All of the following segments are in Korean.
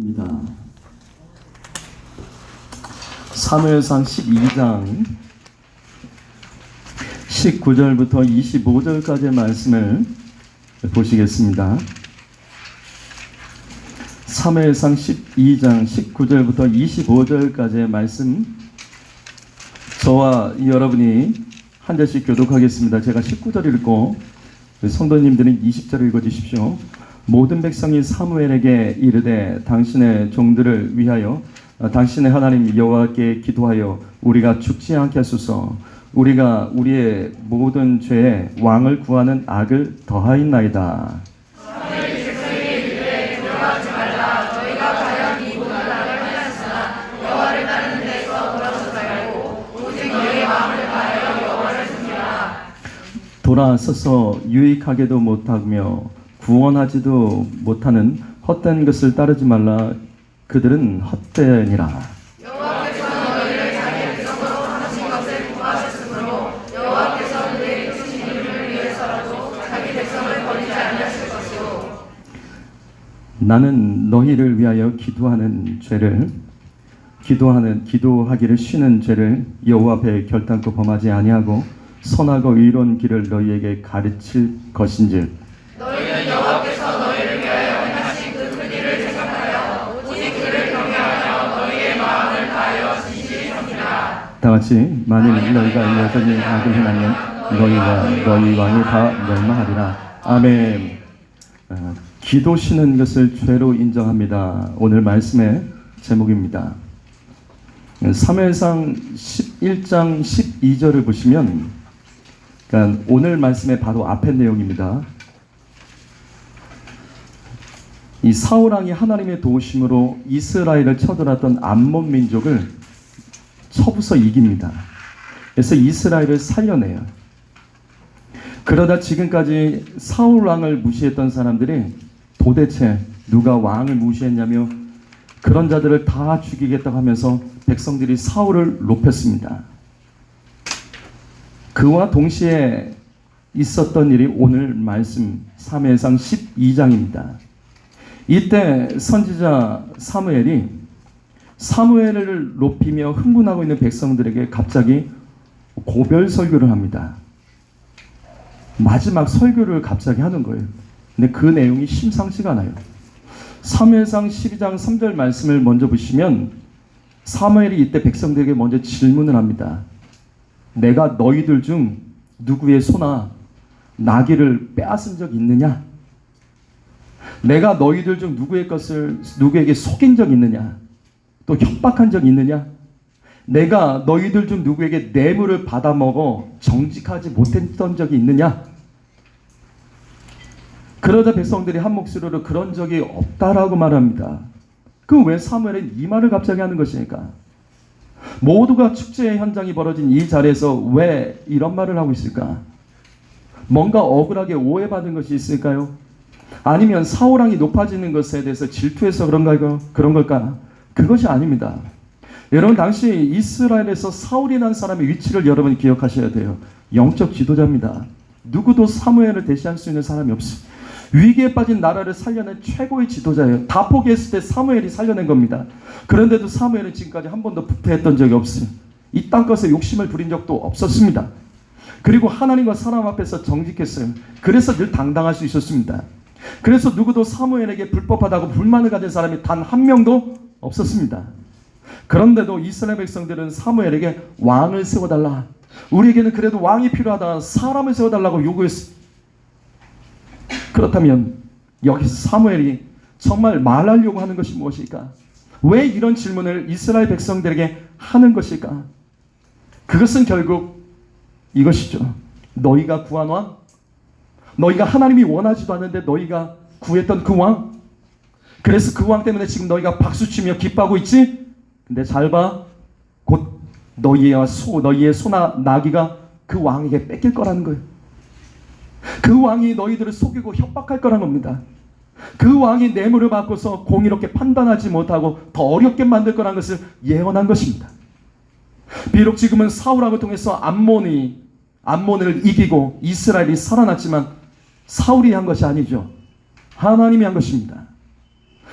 입니다. 사무엘상 12장 19절부터 25절까지의 말씀을 보시겠습니다. 사무엘상 12장 19절부터 25절까지의 말씀 저와 여러분이 한 절씩 교독하겠습니다. 제가 19절 읽고 성도님들은 20절을 읽어 주십시오. 모든 백성이 사무엘에게 이르되 당신의 종들을 위하여 어, 당신의 하나님 여호와께 기도하여 우리가 죽지 않게 하소서. 우리가 우리의 모든 죄에 왕을 구하는 악을 더하였나이다. 돌아서서 유익하게도 못하며 구원하지도 못하는 헛된 것을 따르지 말라. 그들은 헛되니라. 나는 너희를 위하여 기도하는 죄를 기도하는 기도하기를 쉬는 죄를 여호와 앞에 결단코 범하지 아니하고 선하고 의로운 길을 너희에게 가르칠 것인즉 다 같이 만일 너희가 여전히 악을 행하면 너희와 너희 왕이 다 멸망하리라. 아멘. 어, 기도 쉬는 것을 죄로 인정합니다. 오늘 말씀의 제목입니다. 사무엘상 11장 12절을 보시면 그러니까 오늘 말씀의 바로 앞의 내용입니다. 이 사울 왕이 하나님의 도우심으로 이스라엘을 쳐들었던 암몬 민족을 쳐부서 이깁니다. 그래서 이스라엘을 살려내요. 그러다 지금까지 사울 왕을 무시했던 사람들이 도대체 누가 왕을 무시했냐며 그런 자들을 다 죽이겠다고 하면서 백성들이 사울을 높였습니다. 그와 동시에 있었던 일이 오늘 말씀 3회상 12장입니다. 이때 선지자 사무엘이 사무엘을 높이며 흥분하고 있는 백성들에게 갑자기 고별 설교를 합니다. 마지막 설교를 갑자기 하는 거예요. 근데 그 내용이 심상치가 않아요. 사무엘상 12장 3절 말씀을 먼저 보시면 사무엘이 이때 백성들에게 먼저 질문을 합니다. 내가 너희들 중 누구의 소나 나귀를 빼앗은 적 있느냐? 내가 너희들 중 누구의 것을 누구에게 속인 적 있느냐? 또 협박한 적 있느냐? 내가 너희들 중 누구에게 뇌물을 받아 먹어 정직하지 못했던 적이 있느냐? 그러자 백성들이 한 목소리로 그런 적이 없다라고 말합니다. 그왜 사무엘은 이 말을 갑자기 하는 것입니까? 모두가 축제의 현장이 벌어진 이 자리에서 왜 이런 말을 하고 있을까? 뭔가 억울하게 오해받은 것이 있을까요? 아니면 사울왕이 높아지는 것에 대해서 질투해서 그런가요? 그런 걸까? 그것이 아닙니다. 여러분 당시 이스라엘에서 사울이라는 사람의 위치를 여러분이 기억하셔야 돼요. 영적 지도자입니다. 누구도 사무엘을 대시할 수 있는 사람이 없어요. 위기에 빠진 나라를 살려낸 최고의 지도자예요. 다 포기했을 때 사무엘이 살려낸 겁니다. 그런데도 사무엘은 지금까지 한 번도 부패했던 적이 없어요. 이 땅 것에 욕심을 부린 적도 없었습니다. 그리고 하나님과 사람 앞에서 정직했어요. 그래서 늘 당당할 수 있었습니다. 그래서 누구도 사무엘에게 불법하다고 불만을 가진 사람이 단 한 명도 없었습니다. 그런데도 이스라엘 백성들은 사무엘에게 왕을 세워달라. 우리에게는 그래도 왕이 필요하다. 사람을 세워달라고 요구했습니다. 그렇다면 여기서 사무엘이 정말 말하려고 하는 것이 무엇일까? 왜 이런 질문을 이스라엘 백성들에게 하는 것일까? 그것은 결국 이것이죠. 너희가 구한 왕? 너희가 하나님이 원하지도 않는데 너희가 구했던 그 왕? 그래서 그 왕 때문에 지금 너희가 박수치며 기뻐하고 있지? 근데 잘 봐. 곧 너희의 소, 너희의 소나 나귀가 그 왕에게 뺏길 거라는 거예요. 그 왕이 너희들을 속이고 협박할 거란 겁니다. 그 왕이 뇌물을 받고서 공의롭게 판단하지 못하고 더 어렵게 만들 거라는 것을 예언한 것입니다. 비록 지금은 사울왕을 통해서 암몬이 암몬을 이기고 이스라엘이 살아났지만 사울이 한 것이 아니죠. 하나님이 한 것입니다.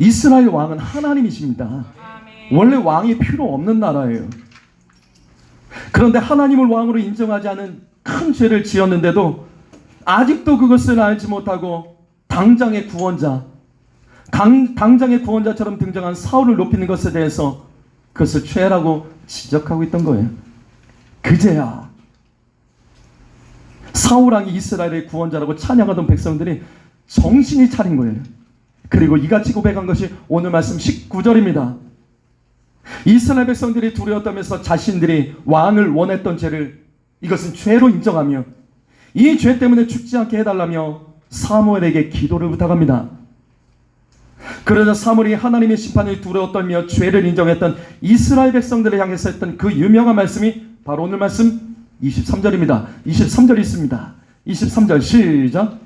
이스라엘 왕은 하나님이십니다. 원래 왕이 필요 없는 나라예요. 그런데 하나님을 왕으로 인정하지 않은 큰 죄를 지었는데도 아직도 그것을 알지 못하고 당장의 구원자, 당, 당장의 구원자처럼 등장한 사울을 높이는 것에 대해서 그것을 죄라고 지적하고 있던 거예요. 그제야 사울 왕이 이스라엘의 구원자라고 찬양하던 백성들이 정신이 차린 거예요. 그리고 이같이 고백한 것이 오늘 말씀 19절입니다. 이스라엘 백성들이 두려웠다면서 자신들이 왕을 원했던 죄를 이것은 죄로 인정하며 이 죄 때문에 죽지 않게 해달라며 사무엘에게 기도를 부탁합니다. 그러자 사무엘이 하나님의 심판을 두려웠다며 죄를 인정했던 이스라엘 백성들을 향해서 했던 그 유명한 말씀이 바로 오늘 말씀 23절입니다. 23절 있습니다. 23절 시작.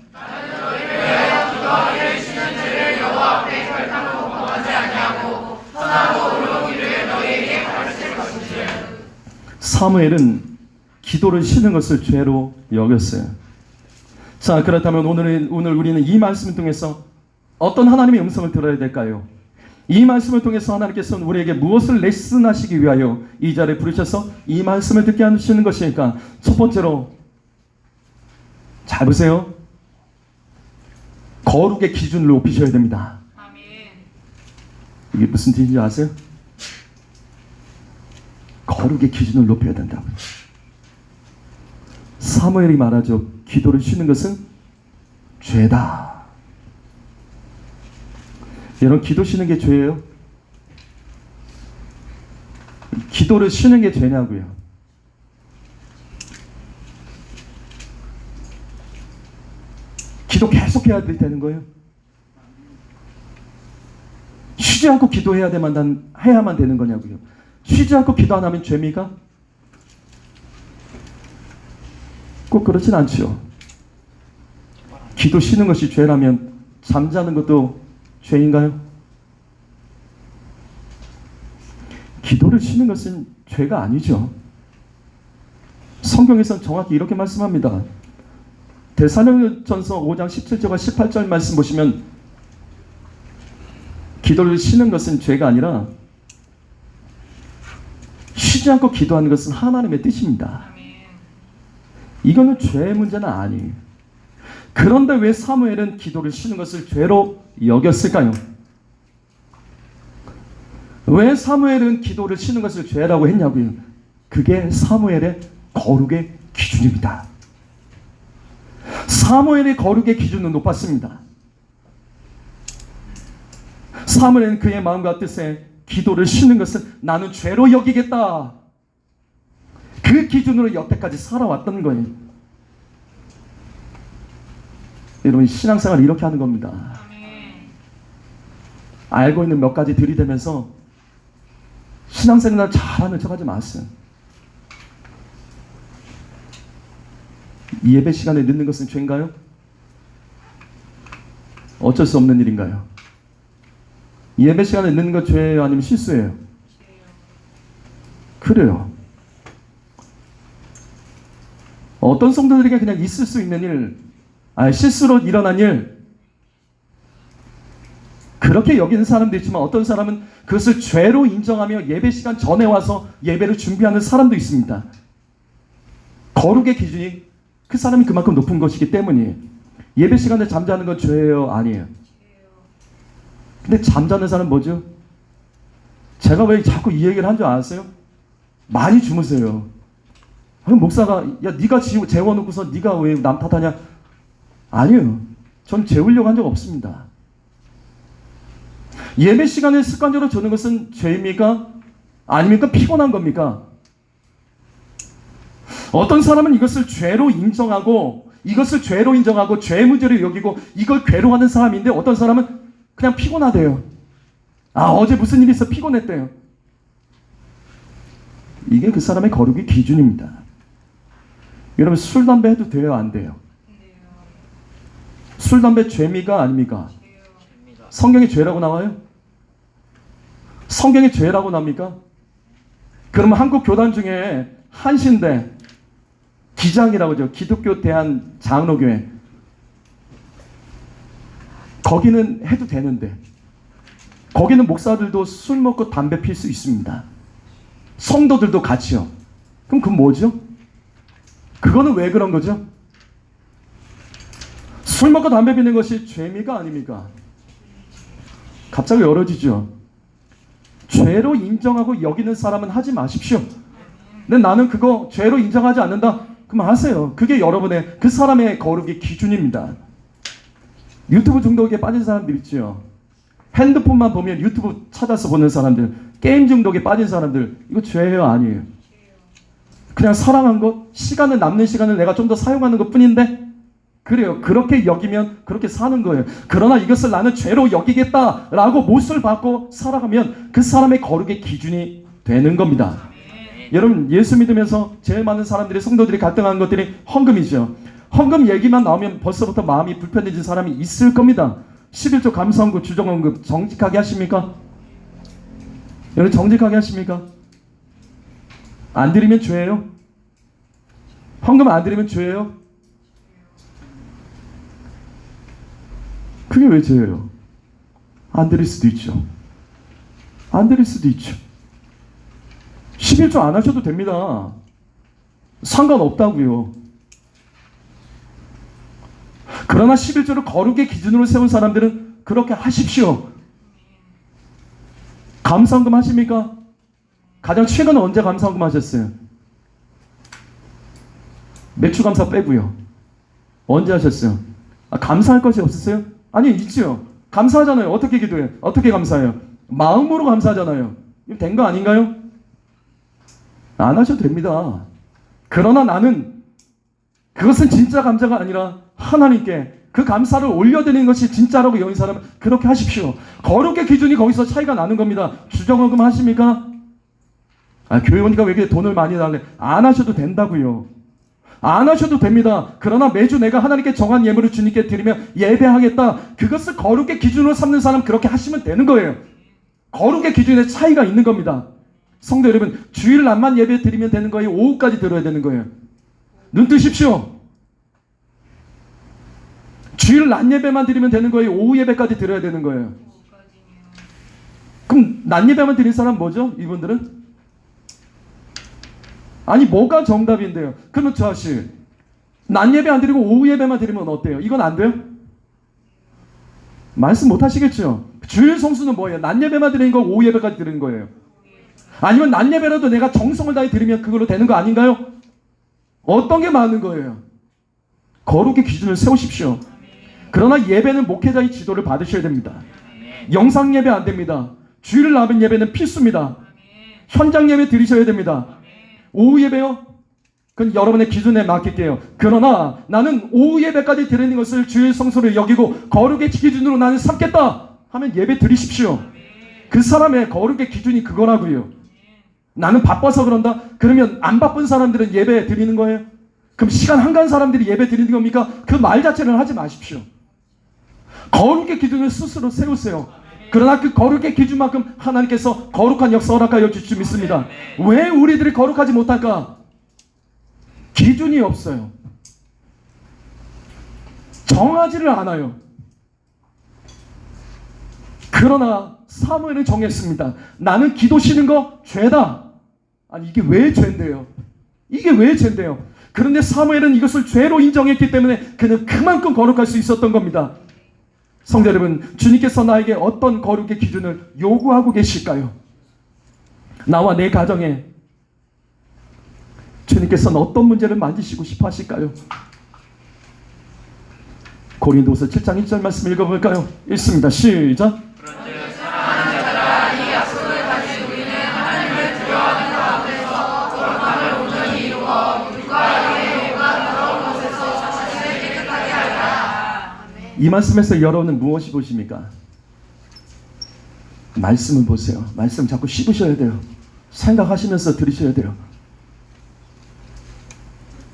사무엘은 기도를 쉬는 것을 죄로 여겼어요. 자, 그렇다면 오늘 오늘 우리는 이 말씀을 통해서 어떤 하나님의 음성을 들어야 될까요? 이 말씀을 통해서 하나님께서는 우리에게 무엇을 레슨하시기 위하여 이 자리에 부르셔서 이 말씀을 듣게 하시는 것이니까 첫 번째로 잘 보세요. 거룩의 기준을 높이셔야 됩니다. 이게 무슨 뜻인지 아세요? 거룩의 기준을 높여야 된다고요. 사무엘이 말하죠. 기도를 쉬는 것은 죄다. 여러분 기도 쉬는 게 죄예요? 기도를 쉬는 게 죄냐고요. 기도 계속 해야 되는 거예요? 쉬지 않고 기도해야 되만 해야만 되는 거냐고요. 쉬지 않고 기도 안 하면 죄미가? 꼭 그렇진 않죠. 기도 쉬는 것이 죄라면 잠자는 것도 죄인가요? 기도를 쉬는 것은 죄가 아니죠. 성경에서는 정확히 이렇게 말씀합니다. 대사령전서 5장 17절과 18절 말씀 보시면 기도를 쉬는 것은 죄가 아니라 쉬지 않고 기도하는 것은 하나님의 뜻입니다. 이거는 죄의 문제는 아니에요. 그런데 왜 사무엘은 기도를 쉬는 것을 죄로 여겼을까요? 왜 사무엘은 기도를 쉬는 것을 죄라고 했냐고요? 그게 사무엘의 거룩의 기준입니다. 사무엘의 거룩의 기준은 높았습니다. 사무엘은 그의 마음과 뜻에 기도를 쉬는 것은 나는 죄로 여기겠다. 그 기준으로 여태까지 살아왔던 거예요. 여러분 신앙생활 이렇게 하는 겁니다. 알고 있는 몇 가지 들이대면서 신앙생활 잘하는 척하지 마세요. 예배 시간에 늦는 것은 죄인가요? 어쩔 수 없는 일인가요? 예배 시간에 늦는 것 죄예요? 아니면 실수예요? 그래요. 어떤 성도들에게 그냥 있을 수 있는 일, 아, 실수로 일어난 일, 그렇게 여기는 사람도 있지만 어떤 사람은 그것을 죄로 인정하며 예배 시간 전에 와서 예배를 준비하는 사람도 있습니다. 거룩의 기준이 그 사람이 그만큼 높은 것이기 때문이에요. 예배 시간에 잠자는 건 죄예요? 아니에요? 근데 잠자는 사람 뭐죠? 제가 왜 자꾸 이 얘기를 한 줄 아세요? 많이 주무세요. 아니, 목사가 야 네가 지- 재워놓고서 네가 왜 남 탓하냐? 아니에요. 전 재우려고 한 적 없습니다. 예배 시간에 습관적으로 주는 것은 죄입니까? 아닙니까? 피곤한 겁니까? 어떤 사람은 이것을 죄로 인정하고 이것을 죄로 인정하고 죄 문제로 여기고 이걸 괴로워하는 사람인데 어떤 사람은 그냥 피곤하대요. 아, 어제 무슨 일이 있어 피곤했대요. 이게 그 사람의 거룩의 기준입니다. 여러분 술 담배 해도 돼요, 안 돼요? 술 담배 죄미가 아닙니까? 성경에 죄라고 나와요? 성경에 죄라고 납니까? 그러면 한국 교단 중에 한신대 기장이라고 하죠. 기독교 대한 장로교회. 거기는 해도 되는데 거기는 목사들도 술 먹고 담배 필 수 있습니다. 성도들도 같이요. 그럼 그건 뭐죠? 그거는 왜 그런 거죠? 술 먹고 담배 피는 것이 죄미가 아닙니까? 갑자기 열어지죠. 죄로 인정하고 여기는 사람은 하지 마십시오. 근데 나는 그거 죄로 인정하지 않는다. 그럼 하세요. 그게 여러분의 그 사람의 거룩의 기준입니다. 유튜브 중독에 빠진 사람들 있죠. 핸드폰만 보면 유튜브 찾아서 보는 사람들, 게임 중독에 빠진 사람들, 이거 죄예요, 아니에요? 그냥 사랑한 것, 시간을 남는 시간을 내가 좀 더 사용하는 것 뿐인데, 그래요. 그렇게 여기면 그렇게 사는 거예요. 그러나 이것을 나는 죄로 여기겠다라고 못을 받고 살아가면 그 사람의 거룩의 기준이 되는 겁니다. 여러분 예수 믿으면서 제일 많은 사람들이 성도들이 갈등하는 것들이 헌금이죠. 헌금 얘기만 나오면 벌써부터 마음이 불편해진 사람이 있을 겁니다. 11조 감사헌금 주정헌금 정직하게 하십니까? 여러분 정직하게 하십니까? 안 드리면 죄예요? 헌금 안 드리면 죄예요? 그게 왜 죄예요? 안 드릴 수도 있죠. 안 드릴 수도 있죠. 11조 안 하셔도 됩니다. 상관없다고요. 그러나 11조를 거룩의 기준으로 세운 사람들은 그렇게 하십시오. 감사헌금 하십니까? 가장 최근에 언제 감사헌금 하셨어요? 매출 감사 빼고요. 언제 하셨어요? 아, 감사할 것이 없었어요? 아니 있죠. 감사하잖아요. 어떻게 기도해요? 어떻게 감사해요? 마음으로 감사하잖아요. 이거 된거 아닌가요? 안 하셔도 됩니다. 그러나 나는 그것은 진짜 감사가 아니라 하나님께 그 감사를 올려드리는 것이 진짜라고 여긴 사람은 그렇게 하십시오. 거룩의 기준이 거기서 차이가 나는 겁니다. 주정헌금 하십니까? 아, 교회 오니까 왜 이렇게 돈을 많이 달래? 안 하셔도 된다고요. 안 하셔도 됩니다. 그러나 매주 내가 하나님께 정한 예물을 주님께 드리면 예배하겠다. 그것을 거룩의 기준으로 삼는 사람 그렇게 하시면 되는 거예요. 거룩의 기준에 차이가 있는 겁니다. 성도 여러분, 주일 날만 예배 드리면 되는 거예요? 오후까지 들어야 되는 거예요? 눈 뜨십시오. 주일 낮 예배만 드리면 되는 거예요? 오후 예배까지 드려야 되는 거예요? 그럼 낮 예배만 드린 사람 뭐죠? 이분들은? 아니 뭐가 정답인데요? 그러면 저 아씨 낮 예배 안 드리고 오후 예배만 드리면 어때요? 이건 안 돼요? 말씀 못 하시겠죠? 주일 성수는 뭐예요? 낮 예배만 드리는 거 오후 예배까지 드리는 거예요. 아니면 낮 예배라도 내가 정성을 다해 드리면 그걸로 되는 거 아닌가요? 어떤 게 맞는 거예요? 거룩의 기준을 세우십시오. 그러나 예배는 목회자의 지도를 받으셔야 됩니다. 영상 예배 안 됩니다. 주일 남은 예배는 필수입니다. 현장 예배 드리셔야 됩니다. 오후 예배요? 그건 여러분의 기준에 맡길게요. 그러나 나는 오후 예배까지 드리는 것을 주일 성소를 여기고 거룩의 기준으로 나는 삼겠다 하면 예배 드리십시오. 그 사람의 거룩의 기준이 그거라고요. 나는 바빠서 그런다? 그러면 안 바쁜 사람들은 예배 드리는 거예요? 그럼 시간 한간 사람들이 예배 드리는 겁니까? 그 말 자체를 하지 마십시오. 거룩의 기준을 스스로 세우세요. 그러나 그 거룩의 기준만큼 하나님께서 거룩한 역사 허락하여 주실 줄 믿습니다. 왜 우리들이 거룩하지 못할까? 기준이 없어요. 정하지를 않아요. 그러나 사무엘은 정했습니다. 나는 기도 쉬는 거 죄다. 아니 이게 왜 죄인데요? 이게 왜 죄인데요? 그런데 사무엘은 이것을 죄로 인정했기 때문에 그는 그만큼 거룩할 수 있었던 겁니다. 성도 여러분, 주님께서 나에게 어떤 거룩의 기준을 요구하고 계실까요? 나와 내 가정에 주님께서는 어떤 문제를 만지시고 싶어 하실까요? 고린도서 7장 1절 말씀 읽어볼까요? 읽습니다. 시작. 이 말씀에서 여러분은 무엇이 보십니까? 말씀을 보세요. 말씀 자꾸 씹으셔야 돼요. 생각하시면서 들으셔야 돼요.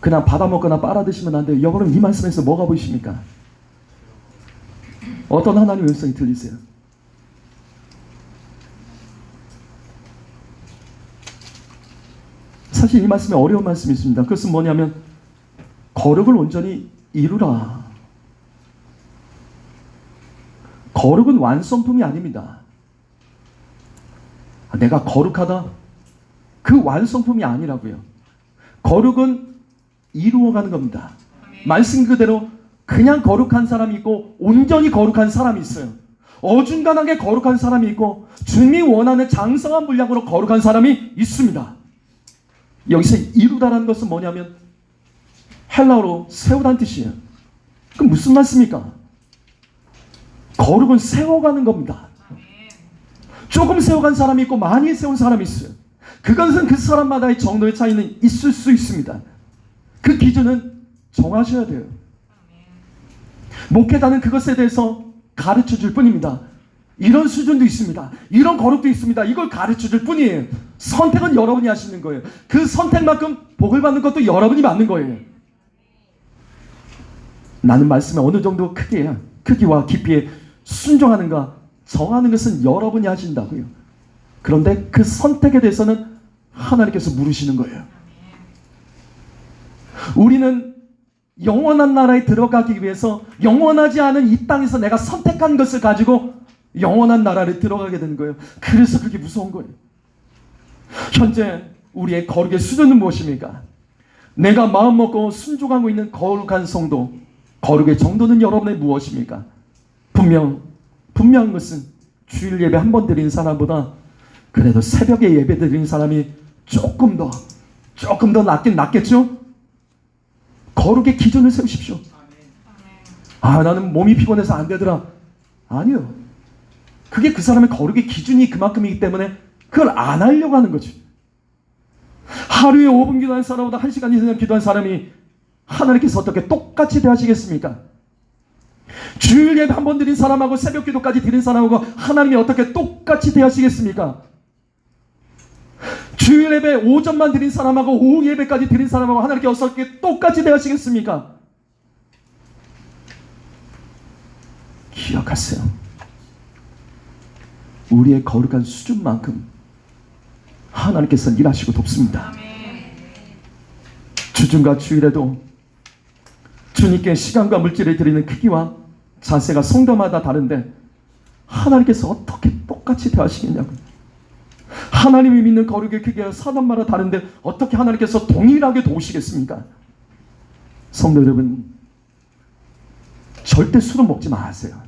그냥 받아먹거나 빨아드시면 안 돼요. 여러분 이 말씀에서 뭐가 보이십니까? 어떤 하나님의 음성이 들리세요? 사실 이 말씀에 어려운 말씀이 있습니다. 그것은 뭐냐면 거룩을 온전히 이루라. 거룩은 완성품이 아닙니다. 아, 내가 거룩하다? 그 완성품이 아니라고요. 거룩은 이루어가는 겁니다. 말씀 그대로 그냥 거룩한 사람이 있고 온전히 거룩한 사람이 있어요. 어중간하게 거룩한 사람이 있고 주님이 원하는 장성한 분량으로 거룩한 사람이 있습니다. 여기서 이루다라는 것은 뭐냐면 헬라어로 세우다는 뜻이에요. 그럼 무슨 말씀입니까? 거룩은 세워가는 겁니다. 조금 세워간 사람이 있고 많이 세운 사람이 있어요. 그것은 그 사람마다의 정도의 차이는 있을 수 있습니다. 그 기준은 정하셔야 돼요. 목회자는 그것에 대해서 가르쳐 줄 뿐입니다. 이런 수준도 있습니다. 이런 거룩도 있습니다. 이걸 가르쳐 줄 뿐이에요. 선택은 여러분이 하시는 거예요. 그 선택만큼 복을 받는 것도 여러분이 받는 거예요. 나는 말씀에 어느 정도 크기에, 크기와 깊이에 순종하는가 정하는 것은 여러분이 하신다고요. 그런데 그 선택에 대해서는 하나님께서 물으시는 거예요. 우리는 영원한 나라에 들어가기 위해서 영원하지 않은 이 땅에서 내가 선택한 것을 가지고 영원한 나라를 들어가게 되는 거예요. 그래서 그게 무서운 거예요. 현재 우리의 거룩의 수준은 무엇입니까? 내가 마음 먹고 순종하고 있는 거룩한 성도, 거룩의 정도는 여러분의 무엇입니까? 분명, 분명한 것은 주일 예배 한 번 드리는 사람보다 그래도 새벽에 예배 드리는 사람이 조금 더, 조금 더 낫긴 낫겠죠? 거룩의 기준을 세우십시오. 아, 나는 몸이 피곤해서 안 되더라. 아니요. 그게 그 사람의 거룩의 기준이 그만큼이기 때문에 그걸 안 하려고 하는 거지. 하루에 5분 기도한 사람보다 1시간 이상 기도한 사람이 하나님께서 어떻게 똑같이 대하시겠습니까? 주일 예배 한 번 드린 사람하고 새벽 기도까지 드린 사람하고 하나님이 어떻게 똑같이 대하시겠습니까? 주일 예배 오전만 드린 사람하고 오후 예배까지 드린 사람하고 하나님께 어떻게 똑같이 대하시겠습니까? 기억하세요. 우리의 거룩한 수준만큼 하나님께서 일하시고 돕습니다. 주중과 주일에도 주님께 시간과 물질을 드리는 크기와 자세가 성도마다 다른데 하나님께서 어떻게 똑같이 대하시겠냐고. 하나님이 믿는 거룩의 크기가 사람마다 다른데 어떻게 하나님께서 동일하게 도우시겠습니까? 성도 여러분, 절대 술은 먹지 마세요.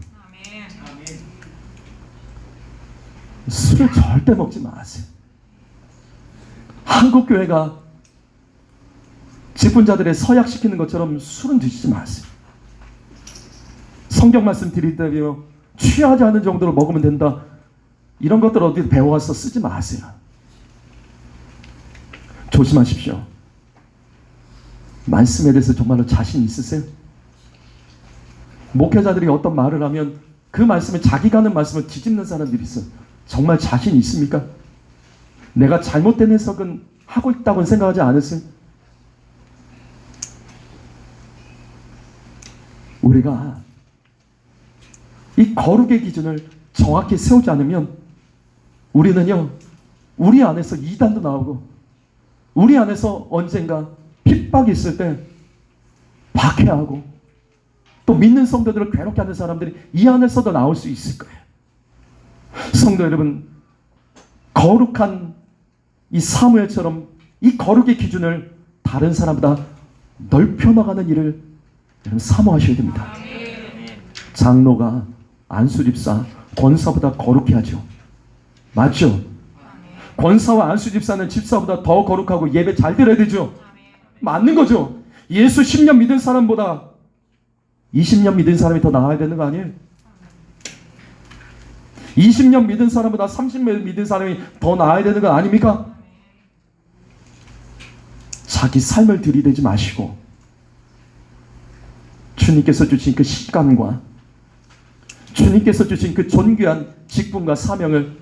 술을 절대 먹지 마세요. 한국 교회가 직분자들의 서약시키는 것처럼 술은 드시지 마세요. 성경 말씀 때요 취하지 않은 정도로 먹으면 된다. 이런 것들 어디 배워와서 쓰지 마세요. 조심하십시오. 말씀에 대해서 정말로 자신 있으세요? 목회자들이 어떤 말을 하면 그 말씀에 자기가 하는 말씀을 뒤집는 사람들이 있어요. 정말 자신 있습니까? 내가 잘못된 해석은 하고 있다고 생각하지 않으세요? 우리가 이 거룩의 기준을 정확히 세우지 않으면 우리는요, 우리 안에서 이단도 나오고, 우리 안에서 언젠가 핍박이 있을 때 박해하고, 또 믿는 성도들을 괴롭게 하는 사람들이 이 안에서도 나올 수 있을 거예요. 성도 여러분, 거룩한 이 사무엘처럼 이 거룩의 기준을 다른 사람보다 넓혀 나가는 일을 사모하셔야 됩니다. 장로가 안수집사, 권사보다 거룩해 하죠. 맞죠? 권사와 안수집사는 집사보다 더 거룩하고 예배 잘 드려야 되죠. 맞는 거죠. 예수 10년 믿은 사람보다 20년 믿은 사람이 더 나아야 되는 거 아니에요? 20년 믿은 사람보다 30년 믿은 사람이 더 나아야 되는 거 아닙니까? 자기 삶을 들이대지 마시고 주님께서 주신 그 시간과 주님께서 주신 그 존귀한 직분과 사명을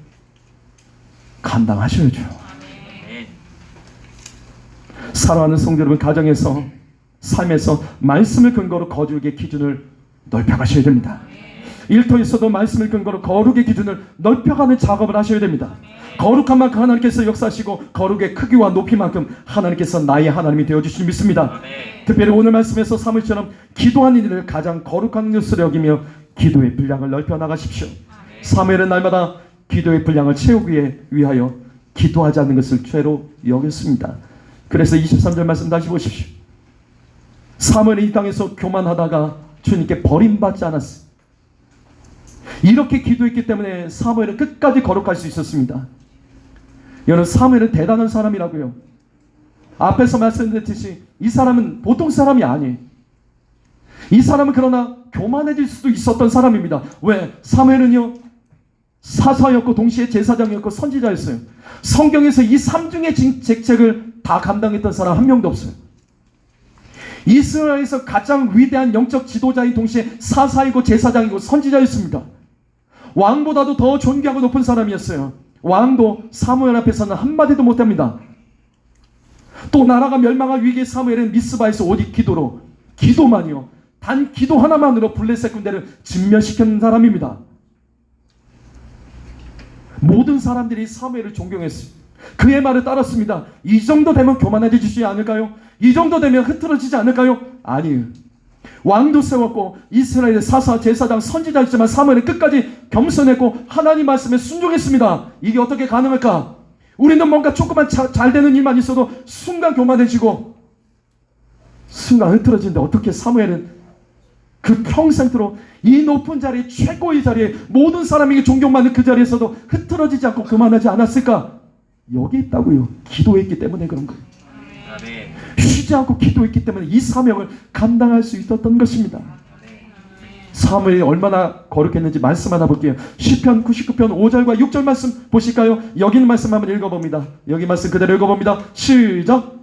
감당하셔야죠. 사랑하는 성도 여러분 가정에서 삶에서 말씀을 근거로 거룩의 기준을 넓혀가셔야 됩니다. 일터에서도 말씀을 근거로 거룩의 기준을 넓혀가는 작업을 하셔야 됩니다. 거룩한 만큼 하나님께서 역사하시고 거룩의 크기와 높이만큼 하나님께서 나의 하나님이 되어주시니 믿습니다. 특별히 오늘 말씀에서 사무처럼 기도하는 일을 가장 거룩한 것으로 여기며 기도의 분량을 넓혀 나가십시오. 사무엘은 날마다 기도의 분량을 채우기 위하여 기도하지 않는 것을 죄로 여겼습니다. 그래서 23절 말씀 다시 보십시오. 사무엘이 이 땅에서 교만하다가 주님께 버림받지 않았어요. 이렇게 기도했기 때문에 사무엘은 끝까지 거룩할 수 있었습니다. 여러분 사무엘은 대단한 사람이라고요. 앞에서 말씀드렸듯이 이 사람은 보통 사람이 아니에요. 이 사람은 그러나 교만해질 수도 있었던 사람입니다. 왜? 사무엘은요 사사였고 동시에 제사장이었고 선지자였어요. 성경에서 이 삼중의 진- 직책을 다 감당했던 사람 한 명도 없어요. 이스라엘에서 가장 위대한 영적 지도자인 동시에 사사이고 제사장이고 선지자였습니다. 왕보다도 더 존귀하고 높은 사람이었어요. 왕도 사무엘 앞에서는 한마디도 못합니다. 또 나라가 멸망할 위기에 사무엘은 미스바에서 오직 기도로 기도만이요. 단 기도 하나만으로 블레셋 군대를 진멸시킨 사람입니다. 모든 사람들이 사무엘을 존경했어요. 그의 말을 따랐습니다. 이 정도 되면 교만해지지 않을까요? 이 정도 되면 흐트러지지 않을까요? 아니에요. 왕도 세웠고 이스라엘의 사사, 제사장, 선지자였지만 사무엘은 끝까지 겸손했고 하나님 말씀에 순종했습니다. 이게 어떻게 가능할까? 우리는 뭔가 조금만 자- 잘 되는 일만 있어도 순간 교만해지고 순간 흐트러지는데 어떻게 사무엘은 그 평생토록 이 높은 자리에 최고의 자리에 모든 사람에게 존경받는 그 자리에서도 흐트러지지 않고 그만하지 않았을까? 여기 있다고요. 기도했기 때문에 그런 거예요. 쉬지 않고 기도했기 때문에 이 사명을 감당할 수 있었던 것입니다. 사무엘이 얼마나 거룩했는지 말씀 하나 볼게요. 시편 99편 5절과 6절 말씀 보실까요? 여기 있는 말씀 한번 읽어봅니다. 여기 말씀 그대로 읽어봅니다. 시작.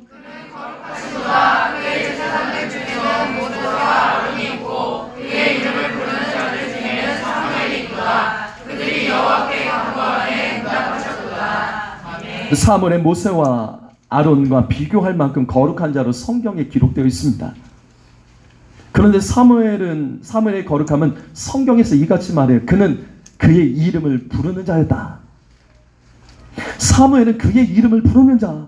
사무엘의 모세와 아론과 비교할 만큼 거룩한 자로 성경에 기록되어 있습니다. 그런데 사무엘은 사무엘의 거룩함은 성경에서 이같이 말해요. 그는 그의 이름을 부르는 자였다. 사무엘은 그의 이름을 부르는 자.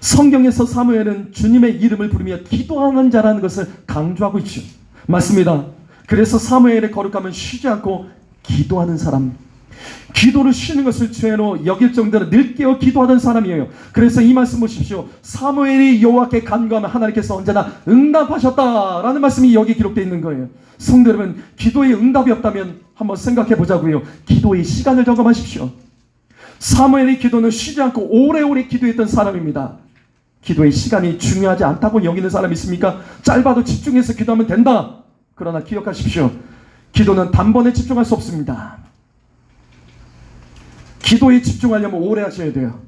성경에서 사무엘은 주님의 이름을 부르며 기도하는 자라는 것을 강조하고 있죠. 맞습니다. 그래서 사무엘의 거룩함은 쉬지 않고 기도하는 사람. 기도를 쉬는 것을 죄로 여길 정도로 늘 깨어 기도하던 사람이에요. 그래서 이 말씀 보십시오. 사무엘이 여호와께 간구하면 하나님께서 언제나 응답하셨다라는 말씀이 여기 기록되어 있는 거예요. 성도 여러분, 기도에 응답이 없다면 한번 생각해 보자고요. 기도의 시간을 점검하십시오. 사무엘의 기도는 쉬지 않고 오래오래 기도했던 사람입니다. 기도의 시간이 중요하지 않다고 여기는 사람 있습니까? 짧아도 집중해서 기도하면 된다. 그러나 기억하십시오. 기도는 단번에 집중할 수 없습니다. 기도에 집중하려면 오래 하셔야 돼요.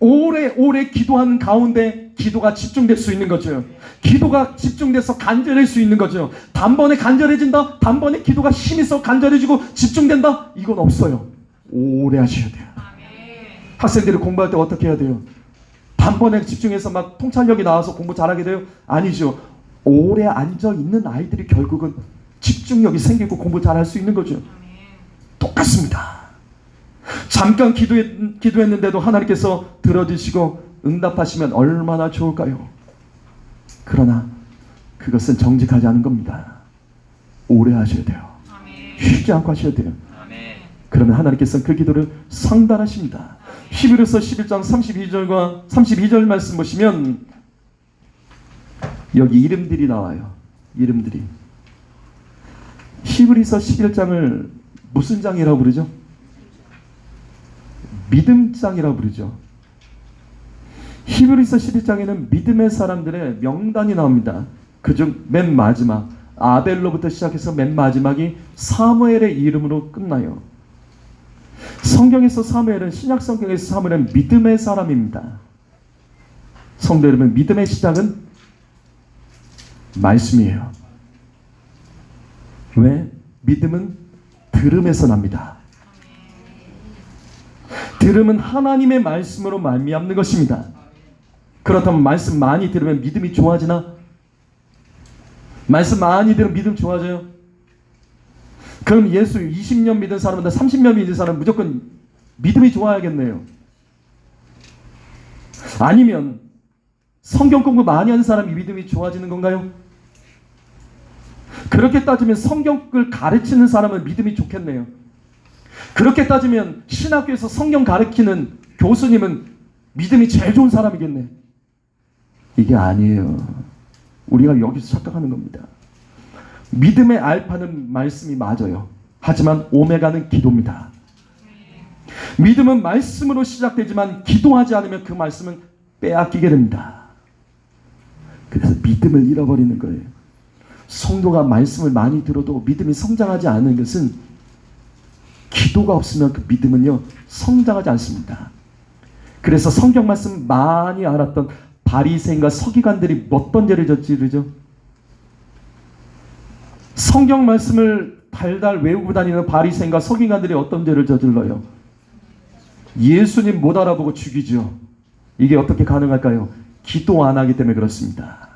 오래 오래 기도하는 가운데 기도가 집중될 수 있는 거죠. 기도가 집중돼서 간절할 수 있는 거죠. 단번에 간절해진다? 단번에 기도가 힘이 서 간절해지고 집중된다? 이건 없어요. 오래 하셔야 돼요. 학생들이 공부할 때 어떻게 해야 돼요? 단번에 집중해서 막 통찰력이 나와서 공부 잘하게 돼요? 아니죠. 오래 앉아 있는 아이들이 결국은 집중력이 생기고 공부 잘할 수 있는 거죠. 똑같습니다. 잠깐 기도했, 기도했는데도 하나님께서 들어주시고 응답하시면 얼마나 좋을까요? 그러나 그것은 정직하지 않은 겁니다. 오래 하셔야 돼요. 쉬지 않고 하셔야 돼요. 그러면 하나님께서 그 기도를 상달하십니다. 히브리서 11장 32절과 32절 말씀 보시면 여기 이름들이 나와요. 이름들이. 히브리서 11장을 무슨 장이라고 부르죠? 믿음장이라고 부르죠. 히브리서 11장에는 믿음의 사람들의 명단이 나옵니다. 그중 맨 마지막 아벨로부터 시작해서 맨 마지막이 사무엘의 이름으로 끝나요. 성경에서 사무엘은 신약 성경에서 사무엘은 믿음의 사람입니다. 성도 여러분 믿음의 시작은 말씀이에요. 왜? 믿음은 들음에서 납니다. 들음은 하나님의 말씀으로 말미암는 것입니다. 그렇다면 말씀 많이 들으면 믿음이 좋아지나? 말씀 많이 들으면 믿음 좋아져요? 그럼 예수 20년 믿은 사람보다 30년 믿은 사람 무조건 믿음이 좋아야겠네요. 아니면 성경 공부 많이 하는 사람이 믿음이 좋아지는 건가요? 그렇게 따지면 성경을 가르치는 사람은 믿음이 좋겠네요. 그렇게 따지면 신학교에서 성경 가르치는 교수님은 믿음이 제일 좋은 사람이겠네. 이게 아니에요. 우리가 여기서 착각하는 겁니다. 믿음의 알파는 말씀이 맞아요. 하지만 오메가는 기도입니다. 믿음은 말씀으로 시작되지만 기도하지 않으면 그 말씀은 빼앗기게 됩니다. 그래서 믿음을 잃어버리는 거예요. 성도가 말씀을 많이 들어도 믿음이 성장하지 않는 것은 기도가 없으면 그 믿음은요 성장하지 않습니다. 그래서 성경 말씀 많이 알았던 바리새인과 서기관들이 어떤 죄를 저지르죠? 성경 말씀을 달달 외우고 다니는 바리새인과 서기관들이 어떤 죄를 저질러요? 예수님 못 알아보고 죽이죠. 이게 어떻게 가능할까요? 기도 안 하기 때문에 그렇습니다.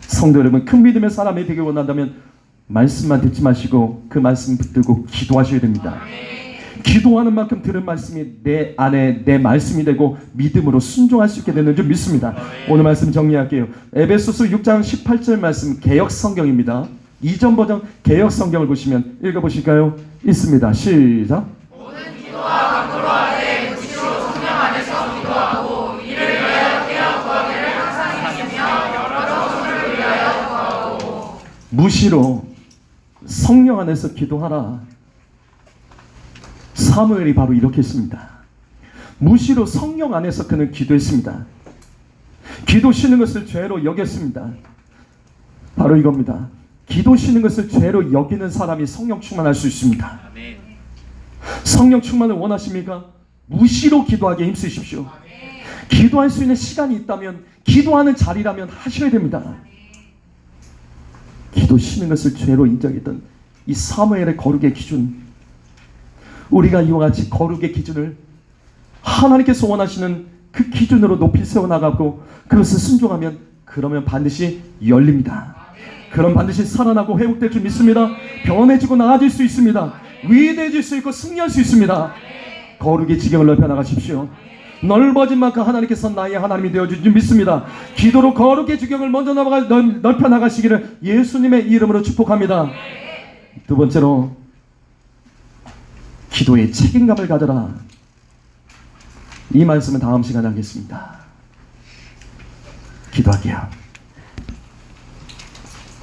성도 여러분, 큰 믿음의 사람이 되기 원한다면 말씀만 듣지 마시고 그 말씀 붙들고 기도하셔야 됩니다. 기도하는 만큼 들은 말씀이 내 안에 내 말씀이 되고 믿음으로 순종할 수 있게 되는 줄 믿습니다. 오늘 말씀 정리할게요. 에베소서 6장 18절 말씀 개역 성경입니다. 이전 버전 개역 성경을 보시면 읽어 보실까요? 있습니다. 시작. 무시로 성령 안에서 기도하라. 사무엘이 바로 이렇게 했습니다. 무시로 성령 안에서 그는 기도했습니다. 기도 쉬는 것을 죄로 여겼습니다. 바로 이겁니다. 기도 쉬는 것을 죄로 여기는 사람이 성령 충만할 수 있습니다. 성령 충만을 원하십니까? 무시로 기도하게 힘쓰십시오. 기도할 수 있는 시간이 있다면 기도하는 자리라면 하셔야 됩니다. 기도 쉬는 것을 죄로 인정했던 이 사무엘의 거룩의 기준 우리가 이와 같이 거룩의 기준을 하나님께서 원하시는 그 기준으로 높이 세워나가고 그것을 순종하면 그러면 반드시 열립니다. 그럼 반드시 살아나고 회복될 줄 믿습니다. 변해지고 나아질 수 있습니다. 위대해질 수 있고 승리할 수 있습니다. 거룩의 지경을 넓혀 나가십시오. 넓어진 만큼 하나님께서 나의 하나님이 되어줄 줄 믿습니다. 기도로 거룩의 지경을 먼저 넓- 넓혀 나가시기를 예수님의 이름으로 축복합니다. 두 번째로 기도의 책임감을 가져라. 이 말씀은 다음 시간에 하겠습니다. 기도할게요.